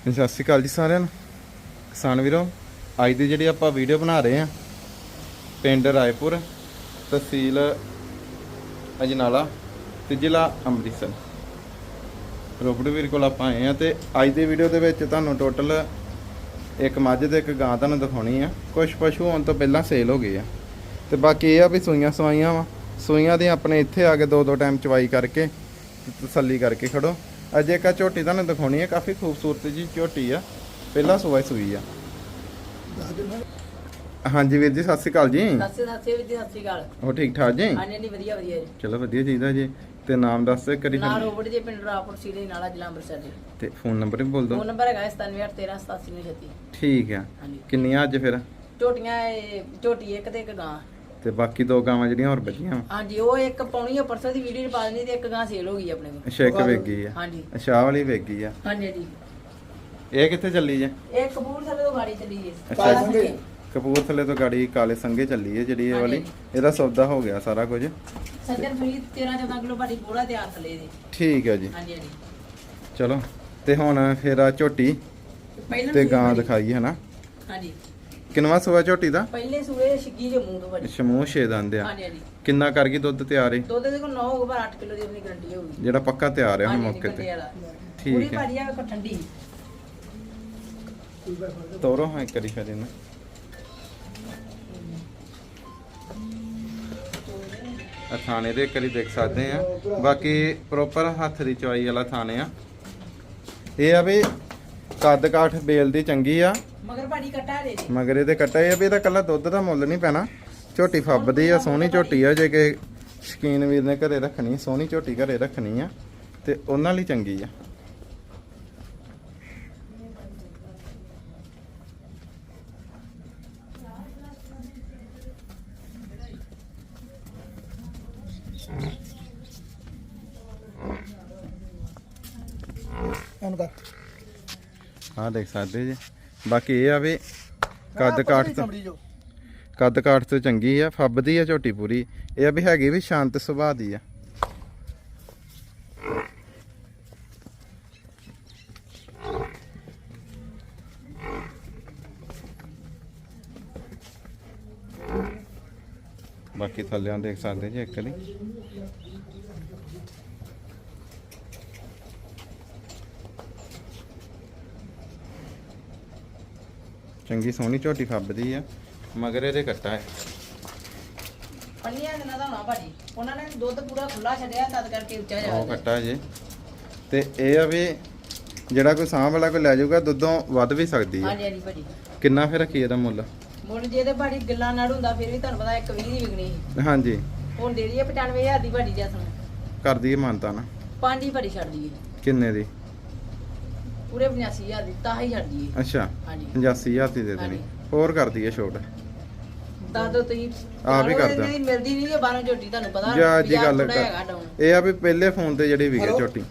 ਸਤਿ ਸ਼੍ਰੀ ਅਕਾਲ ਜੀ ਸਾਰਿਆਂ ਨੂੰ। ਕਿਸਾਨ ਵੀਰੋ, ਅੱਜ ਦੀ ਜਿਹੜੀ ਆਪਾਂ ਵੀਡੀਓ ਬਣਾ ਰਹੇ ਆ ਪਿੰਡ ਰਾਏਪੁਰ, ਤਹਿਸੀਲ ਅਜਨਾਲਾ ਤੇ ਜ਼ਿਲ੍ਹਾ ਅੰਮ੍ਰਿਤਸਰ। ਰੋਪੜ ਵੀਰ ਕੋਲ ਆਪਾਂ ਆਏ ਆ ਤੇ ਅੱਜ ਦੀ ਵੀਡੀਓ ਦੇ ਵਿੱਚ ਤੁਹਾਨੂੰ ਟੋਟਲ ਇੱਕ ਮੱਝ ਤੇ ਇੱਕ ਗਾਂ ਤੁਹਾਨੂੰ ਦਿਖਾਉਣੀ ਆ। ਕੁਝ ਪਸ਼ੂ ਆਉਣ ਤੋਂ ਪਹਿਲਾਂ ਸੇਲ ਹੋ ਗਏ ਆ। ਤੇ ਬਾਕੀ ਇਹ ਆ ਵੀ ਸੂਈਆਂ ਸਵਾਈਆਂ ਵਾ। ਸੂਈਆਂ ਦੇ ਆਪਣੇ ਇੱਥੇ ਆ ਕੇ ਦੋ ਦੋ ਟਾਈਮ ਚਵਾਈ ਕਰਕੇ ਤਸੱਲੀ ਕਰਕੇ ਖੜੋ। ਅਜੇ ਆਹ ਝੋਟੀ ਤੁਹਾਨੂੰ ਦਿਖਾਉਣੀ ਹੈ ਕਾਫੀ ਖੂਬਸੂਰਤ ਜੀ ਝੋਟੀ ਆ। ਪਹਿਲਾ ਸੂਆ ਸੂਈ ਆ। ਹਾਂਜੀ ਵੀਰ ਜੀ ਸਤਿ ਸ਼੍ਰੀ ਅਕਾਲ ਜੀ। ਸੱਸੇ ਸੱਸੇ ਵੀ ਸਤਿ ਸ਼੍ਰੀ ਅਕਾਲ। ਹੋ ਠੀਕ ਠਾਕ ਜੀ? ਹਾਂਜੀ ਨਹੀਂ ਵਧੀਆ ਵਧੀਆ ਜੀ। ਚਲੋ ਵਧੀਆ ਚਾਹੀਦਾ ਜੀ। ਤੇ ਨਾਮ ਦੱਸ ਕਰੀ ਨਾ ਰੋਬਟ ਜੀ ਪਿੰਡ ਰਾਪੁਰ ਸੀਲੇ ਨਾਲਾ ਜ਼ਿਲ੍ਹਾ ਅੰਮ੍ਰਿਤਸਰ ਜੀ। ਤੇ ਫੋਨ ਨੰਬਰ ਵੀ ਬੋਲ ਦਿਓ। ਫੋਨ ਨੰਬਰ ਹੈਗਾ 97138736 ਠੀਕ ਆ। ਕਿੰਨੀਆਂ ਅੱਜ ਫਿਰ? ਝੋਟੀਆਂ ਝੋਟੀ ਇੱਕ ਤੇ ਇੱਕ ਗਾਂ। ਤੇ ਬਾਕੀ ਦੋ ਗਾਵਾਂ ਜਿਹੜੀਆਂ ਹੋਰ ਬਚੀਆਂ। ਹਾਂਜੀ ਉਹ ਇੱਕ ਪਾਉਣੀ ਆ ਪਰਸੋਂ ਦੀ ਵੀਡੀਓ ਪਾ ਦੇਣੀ ਤੇ ਇੱਕ ਗਾਂ ਸੇਲ ਹੋ ਗਈ ਆਪਣੇ ਕੋਲ। ਅੱਛਾ ਇੱਕ ਵੇਗੀ ਆ। ਹਾਂਜੀ। ਅੱਛਾ ਆਹ ਵਾਲੀ ਵੇਗੀ ਆ। ਹਾਂਜੀ ਜੀ ਇਹ ਕਿੱਥੇ ਚੱਲੀ ਜੇ ਇਹ ਕਪੂਰਥਲੇ ਤੋਂ ਗਾੜੀ ਚੱਲੀ ਜੀ ਅੱਛਾ। ਸੰਘੇ। ਕਪੂਰਥਲੇ ਤੋਂ ਗਾੜੀ ਕਾਲੇ ਸੰਗੇ ਚੱਲੀ ਹੈ ਜਿਹੜੀ ਇਹ। ਵਾਲੀ। ਇਹਦਾ ਸੌਦਾ ਹੋ ਗਿਆ ਸਾਰਾ ਕੁਝ। ਸੱਜਣ ਸੂਈ 13 14 ਕਿਲੋ ਭਾਰੀ ਪੂਰਾ ਤਿਆਰ ਥਲੇ ਦੇ ਠੀਕ ਹੈ ਜੀ। ਹਾਂਜੀ ਹਾਂਜੀ। ਚਲੋ ਤੇ ਹੁਣ ਫਿਰ ਆ ਝੋਟੀ ਪਹਿਲਾਂ ਤੇ ਗਾਂ। ਦਿਖਾਈ ਹੈ ਨਾ ਹਾਂਜੀ। ਕਿੰਨਵਾ ਸੂਆ ਝੋਟੀ ਦਾ? ਪਹਿਲੇ ਸੂਏ ਛਿੱਗੀ ਦੇ ਮੂੰਹ ਤੋਂ ਭਾਰੀ ਸ਼ਮੂਹ ਛੇ ਦੰਦ ਆ। ਹਾਂਜੀ ਹਾਂਜੀ। ਕਿੰਨਾ ਕਰ ਗਈ ਦੁੱਧ ਤਿਆਰ ਹੈ ਦੁੱਧ ਦੇ ਕੋਲ 9 ਹੋਊਗਾ ਪਰ 8 ਕਿਲੋ ਦੀ ਆਪਣੀ ਗਰੰਟੀ ਹੋਊਗੀ। ਜਿਹੜਾ ਪੱਕਾ ਤਿਆਰ ਹੈ ਹੁਣ ਹਾਂਜੀ, ਮੌਕੇ ਗੱਡੇ ਤੇ। ਵਾਲਾ। ਠੀਕ ਪੂਰੀ ਹੈ। ਭਾਰੀ ਆ ਵੇਖੋ ਠੰਡੀ। ਤੋਰੋ ਹਾਂ ਇੱਕ ਵਾਰੀ ਫਿਰ ਇਹਨੂੰ। ਆ ਥਾਣੇ ਦੇ ਇੱਕ ਵਾਰੀ ਦੇਖ ਸਕਦੇ ਆ। ਬਾਕੀ ਪ੍ਰੋਪਰ ਹੱਥ ਦੀ ਚਵਾਈ ਵਾਲਾ ਥਾਣੇ ਆ। ਇਹ ਆ ਵੀ ਕੱਦ ਕਾਠ ਬੇਲ ਦੀ ਚੰਗੀ ਆ। ਮਗਰ ਭਾਰੀ ਕੱਟਾ ਦੇ ਦੇ। ਮਗਰ ਇਹਦੇ ਕੱਟਾ ਇਹ ਆ ਵੀ ਇਹਦਾ ਕੱਲਾ ਦੁੱਧ ਦਾ ਮੁੱਲ ਨਹੀਂ ਪੈਣਾ। ਝੋਟੀ ਫੱਬਦੀ ਆ ਸੋਹਣੀ ਝੋਟੀ ਆ ਜੇ ਕਿ ਸ਼ਕੀਨ ਵੀਰ ਨੇ ਘਰੇ ਰੱਖਣੀ ਸੋਹਣੀ ਝੋਟੀ ਘਰੇ ਰੱਖਣੀ ਆ ਤੇ ਉਹਨਾਂ ਲਈ ਚੰਗੀ ਆ। ਕਰ ਆਹ ਦੇਖ ਸਕਦੇ ਜੀ। ਬਾਕੀ ਇਹ ਆ ਵੀ ਕੱਦ ਕਾਠ ਤੋਂ ਕੱਦ ਕਾਠ ਤੋਂ ਚੰਗੀ ਆ ਫੱਬਦੀ ਆ ਝੋਟੀ ਪੂਰੀ। ਇਹ ਆ ਵੀ ਹੈਗੀ ਵੀ ਸ਼ਾਂਤ ਸੁਭਾਅ ਦੀ ਆ। ਬਾਕੀ ਥੱਲਿਆਂ ਦੇਖ ਸਕਦੇ ਜੀ ਇੱਕ ਵਾਰੀ ਚੰਗੀ ਸੋਹਣੀ ਝੋਟੀ ਫੱਬਦੀ ਆ ਮਗਰ ਇਹਦੇ ਕੱਟਾ ਹੈ ਪੰਨੀਆਂ ਦਿਨਾਂ ਦਾ ਹੋਣਾ ਭਾਜੀ ਉਹਨਾਂ ਨੇ ਦੁੱਧ ਪੂਰਾ ਖੁੱਲਾ ਛੱਡਿਆ ਤਦ ਕਰਕੇ ਉੱਚਾ ਉਹ ਜਾ ਕੱਟਾ ਜੇ। ਤੇ ਇਹ ਆ ਵੀ ਜਿਹੜਾ ਕੋਈ ਸਾਂਭ ਵਾਲਾ ਕੋਈ ਲੈ ਜਾਊਗਾ ਦੁੱਧੋਂ ਵੱਧ ਵੀ ਸਕਦੀ ਹੈ ਹਾਂਜੀ ਹਾਂਜੀ ਭਾਜੀ। ਕਿੰਨਾ ਫਿਰ ਰੱਖੀ ਇਹਦਾ ਮੁੱਲ? ਮੁੱਲ ਜੇ ਤੇ ਭਾਜੀ ਗਿੱਲਾ ਨਾੜ ਹੁੰਦਾ ਫਿਰ ਵੀ ਤੁਹਾਨੂੰ ਪਤਾ ਇੱਕ 20 ਦੀ ਵਿਕਣੀ ਸੀ। ਹਾਂਜੀ। ਹੁਣ ਦੇ ਦਈਏ 95000 ਦੀ ਭਾਜੀ ਜੈਸਨ। ਕਰ ਦਈਏ ਮਾਨਤਾ ਨਾ। ਪੰਜ ਹੀ ਭਾਜੀ ਛੱਡ ਦਈਏ। ਕਿੰਨੇ ਦੀ? ਪੂਰੇ 85000 ਦੀ ਤਾਂ ਹੀ ਦਈਏ ਅੱਛਾ ਹਾਂਜੀ। 85000 ਦੀ ਦੇ ਦੇਣੀ। ਹੋਰ ਕਰ ਦਈਏ ਛੋਟ? ਦੱਸ ਦੋ ਤੁਸੀਂ ਆਪ ਹੀ ਕਰ ਨਾਲੋਂ ਦਿਓ। ਇਹਦੀ ਮਿਲਦੀ ਨਹੀਂ ਹੈ ਬਾਹਰੋਂ ਝੋਟੀ ਤੁਹਾਨੂੰ ਪਤਾ ਜਾ ਜੀ ਗੱਲ। ਇਹ ਆ ਵੀ ਪਹਿਲੇ ਫੋਨ ਤੇ ਜਿਹੜੀ ਵਿਕੇ। ਝੋਟੀ।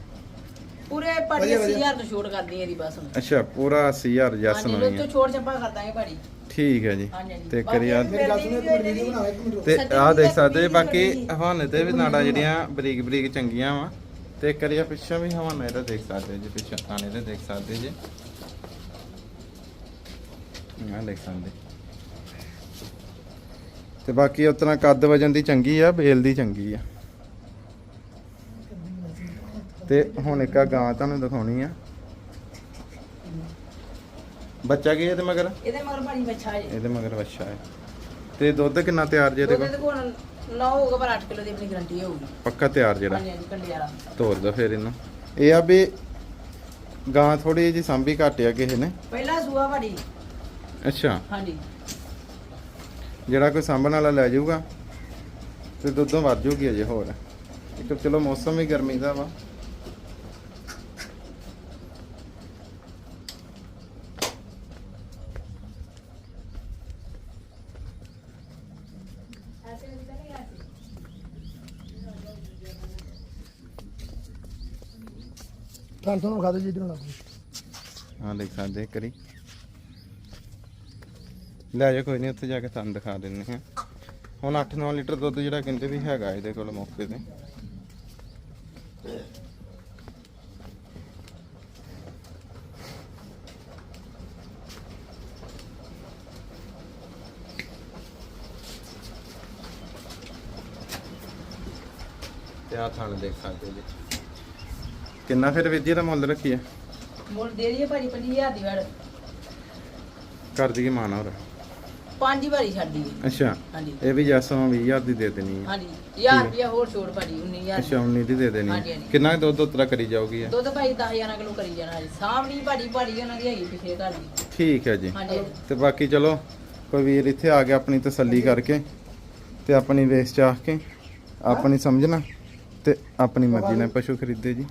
ਪੂਰੇ ਭਾਜੀ ਵਧੀਆ, ਵਧੀਆ। 80000 ਤੋਂ ਛੋਟ ਕਰਦੀ ਹੈ ਦੀ ਬਸ ਹੁਣ। ਅੱਛਾ ਪੂਰਾ 80000 ਜੱਸ ਹਾਂਜੀ ਹੋਣੀ ਲੋਚੋ ਹੈ ਛੋਟ ਛੱਪਾ ਕਰ ਦਾਂਗੇ ਭਾਜੀ। ਠੀਕ ਹੈ ਜੀ। ਹਾਂਜੀ ਹਾਂਜੀ। ਤੇ ਬਾਕੀ ਕਰੀ ਆ ਮੇਰੀ ਗੱਲ ਸੁਣੋ ਇੱਕ ਮਿੰਟ ਵੀਡੀਓ ਬਣਾ ਇੱਕ ਮਿੰਟ ਤੇ ਆਹ ਦੇਖ ਤਾਂ ਸਕਦੇ ਬਾਕੀ। ਹਵਾਨੇ ਤੇ ਵੀ ਨਾੜਾ ਜਿਹੜੀਆਂ ਬਰੀਕ ਬਰੀਕ ਚੰਗੀਆਂ ਵਾ। ਤੇ ਕਰੀਆ ਪਿੱਛੇ ਵੀ ਹਵਾਨਾ ਇਹਦਾ ਦੇਖ ਸਕਦੇ ਜੀ ਪਿੱਛੇ ਥਾਣੇ ਤੇ ਦੇਖ ਸਕਦੇ ਜੀ। ਆਹ ਦੇਖ ਸਕਦੇ। ਤੇ ਬਾਕੀ ਉਤਨਾ ਕੱਦ ਵਜਨ ਦੀ ਚੰਗੀ ਆ ਬੇਲ ਦੀ ਚੰਗੀ ਆ। ਤੇ ਹੁਣ ਇੱਕ ਆ ਗਾਂ ਤੁਹਾਨੂੰ ਦਿਖਾਉਣੀ ਆ। ਬੱਚਾ ਕੀ ਇਹਦੇ ਮਗਰ? ਇਹਦੇ ਮਗਰ ਭਾਜੀ ਬੱਚਾ ਹੈ। ਇਹਦੇ ਮਗਰ ਬੱਚਾ ਹੈ। ਤੇ ਦੁੱਧ ਕਿੰਨਾ ਤਿਆਰ ਜੇ ਇਹਦੇ ਕੋਲ 9 ਹੋਊਗਾ ਪਰ 8 ਕਿਲੋ ਦੀ ਆਪਣੀ ਗਾਰੰਟੀ ਹੋਊਗੀ। ਪੱਕਾ ਤਿਆਰ ਜਿਹੜਾ? ਹਾਂਜੀ ਹਾਂਜੀ ਕੰਡੇ ਵਾਲਾ। ਤੋੜ ਦੋ ਫਿਰ ਇਹਨੂੰ। ਇਹ ਆ ਵੀ ਗਾਂ ਥੋੜੀ ਜਿਹੀ ਸਾਂਭੀ ਘੱਟ ਆ ਕਿਸੇ ਨੇ। ਪਹਿਲਾ ਸੂਆ ਭਾਜੀ ਅੱਛਾ। ਹਾਂਜੀ। ਜਿਹੜਾ ਕੋਈ ਸਾਂਭਣ ਵਾਲਾ ਲੈ ਜਾਊਗਾ ਤੇ ਦੁੱਧੋਂ ਵੱਧ ਜੂਗੀ ਅਜੇ ਹੋਰ। ਇੱਕ ਚਲੋ ਮੌਸਮ ਵੀ ਗਰਮੀ ਦਾ ਵਾ। ਥਾਂ ਤੋਂ ਵਿਖਾ ਦੇ ਜਿੱਧਰੋਂ ਲੱਗੂ ਹਾਂ ਦੇਖ ਸਕਦੇ ਇੱਕ ਵਾਰੀ ਲੈ ਜਾ ਕੋਈ ਨਹੀਂ ਉੱਥੇ ਜਾ ਕੇ ਤੁਹਾਨੂੰ ਦਿਖਾ ਦਿੰਨੇ ਆ ਹੁਣ 8-9 ਲੀਟਰ ਦੁੱਧ ਜਿਹੜਾ ਕਹਿੰਦੇ ਵੀ ਹੈਗਾ ਇਹਦੇ ਕੋਲ ਮੌਕੇ ਤੇ। ਤੇ ਆ ਥਣ ਦੇਖ ਸਕਦੇ ਜੀ। ਕਿੰਨਾ ਫਿਰ ਵੀਰ ਜੀ ਦਾ ਮੁੱਲ ਰੱਖੀ ਹੈ ਮੁੱਲ ਦੇ ਦਈਏ ਭਾਜੀ 25000 ਦੀ ਵੜ। ਕਰ ਦਈਏ ਮਾਨਾ ਹੋਰ ਪੰਜ ਵਾਰੀ ਛੱਡ ਅੱਛਾ ਹਾਂਜੀ। ਇਹ ਵੀ ਜੈਸੋਂ 20000 ਦੀ ਦੇ ਦੇਣੀ ਹੈ ਹਾਂਜੀ 1000 ਰੁਪਇਆ ਹੋਰ ਛੋੜ ਭਾਜੀ 19000 ਅੱਛਾ 19 ਦੀ ਦੇ ਦੇਣੀ ਹਾਂਜੀ, ਹੈ। ਹਾਂਜੀ। ਕਿੰਨਾ ਕੁ ਦੁੱਧ ਉਤਰਾ ਕਰੀ ਜਾਊਗੀ ਇਹ? ਦੁੱਧ ਭਾਈ 10000 ਕਿਲੋ ਕਰੀ ਜਾਣਾ ਜੀ। ਸਾਹਮਣੀ ਭਾਜੀ ਭਾਜੀ ਉਹਨਾਂ ਦੀ ਹੈਗੀ ਪਿਛੇ ਘਰ ਦੀ। ਠੀਕ ਹੈ ਜੀ। ਹਾਂਜੀ ਤੇ ਬਾਕੀ ਚਲੋ ਕੋਈ ਵੀਰ ਇੱਥੇ ਆ ਕੇ ਆਪਣੀ ਤਸੱਲੀ ਕਰਕੇ ਤੇ ਆਪਣੀ ਵੇਚ ਚਾਹ ਕੇ ਆਪਣੀ ਸਮਝਣਾ ਤੇ ਆਪਣੀ ਮਰਜ਼ੀ ਨਾਲ ਪਸ਼ੂ ਖਰੀਦੇ ਜੀ।